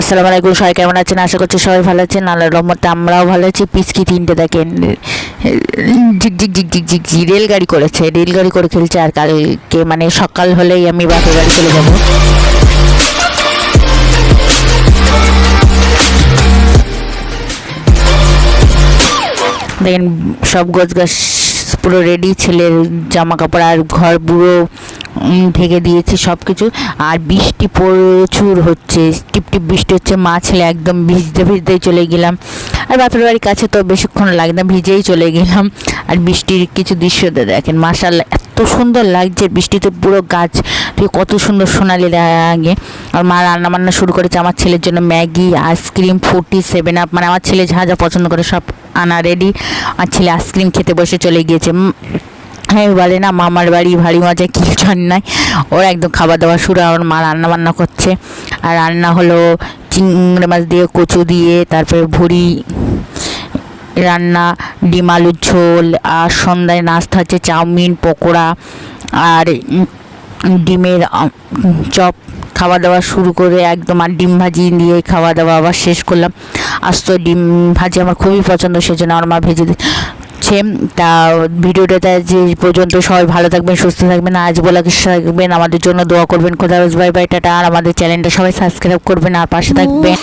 আসসালামু আলাইকুম, সবাই কেমন আছেন? আশা করছি সবাই ভালো আছেন। আল্লাহর রহমতে আমরাও ভালো আছি। পিসকি তিনটে দেখেন। ঝিক ঝিক ঝিক ঝিক ঝিক ঝিক, রেলগাড়ি করেছে। রেলগাড়ি করে খেলছে আর কালকে মানে সকাল হলেই আমি বাপের গাড়ি চলে যাব। দেখেন, সব গোছ গাছ পুরো রেডি ছেলের জামা কাপড় আর ঘর পুরো ঢেকে দিয়েছি সব কিছু আর বৃষ্টি প্রচুর হচ্ছে টিপ টিপ বৃষ্টি হচ্ছে, মা ছেলে একদম ভিজতে ভিজতেই চলে গেলাম। আর বাপের বাড়ির কাছে তো বেশিক্ষণ লাগে না, ভিজেই চলে গেলাম। আর বৃষ্টির কিছু দৃশ্যতে দেখেন মাসাল্লাহ এত সুন্দর লাগছে বৃষ্টিতে পুরো গাছ। থেকে কত সুন্দর সোনালি লাগে। আর মা রান্না বান্না শুরু করেছে, আমার ছেলের জন্য ম্যাগি, আইসক্রিম, ফুটি, সেভেন আপ মানে আমার ছেলে যা যা পছন্দ করে সব। আনা রেডি আর ছেলে আইসক্রিম খেতে বসে চলে গিয়েছে। হ্যাঁ বলে না, মামার বাড়ি, ভারী মজা, কি নাই ওরা একদম খাবার দাবার শুরু আমার মা রান্না বান্না করছে। আর রান্না হলো চিংড়ি মাছ দিয়ে কচু দিয়ে, তারপরে ভুড়ি, রান্না, ডিম আলুর ঝোল, আর সন্ধ্যায় নাস্তা হচ্ছে চাউমিন, পকোড়া, আর ডিমের চপ খাওয়া দাওয়া শুরু করে একদম আর ডিম ভাজি দিয়ে খাওয়া দাওয়া আবার শেষ করলাম। আস্ত ডিম ভাজি আমার খুবই পছন্দ, সেজন্য আমার মা ভেজে দিচ্ছে। তা ভিডিওটাতে যে পর্যন্ত সবাই ভালো থাকবেন, সুস্থ থাকবেন, আজ বলা কিছু থাকবেন। আমাদের জন্য দোয়া করবেন। খোদা বাই বাই, টাটা। আর আমাদের চ্যানেলটা সবাই সাবস্ক্রাইব করবেন আর পাশে থাকবেন।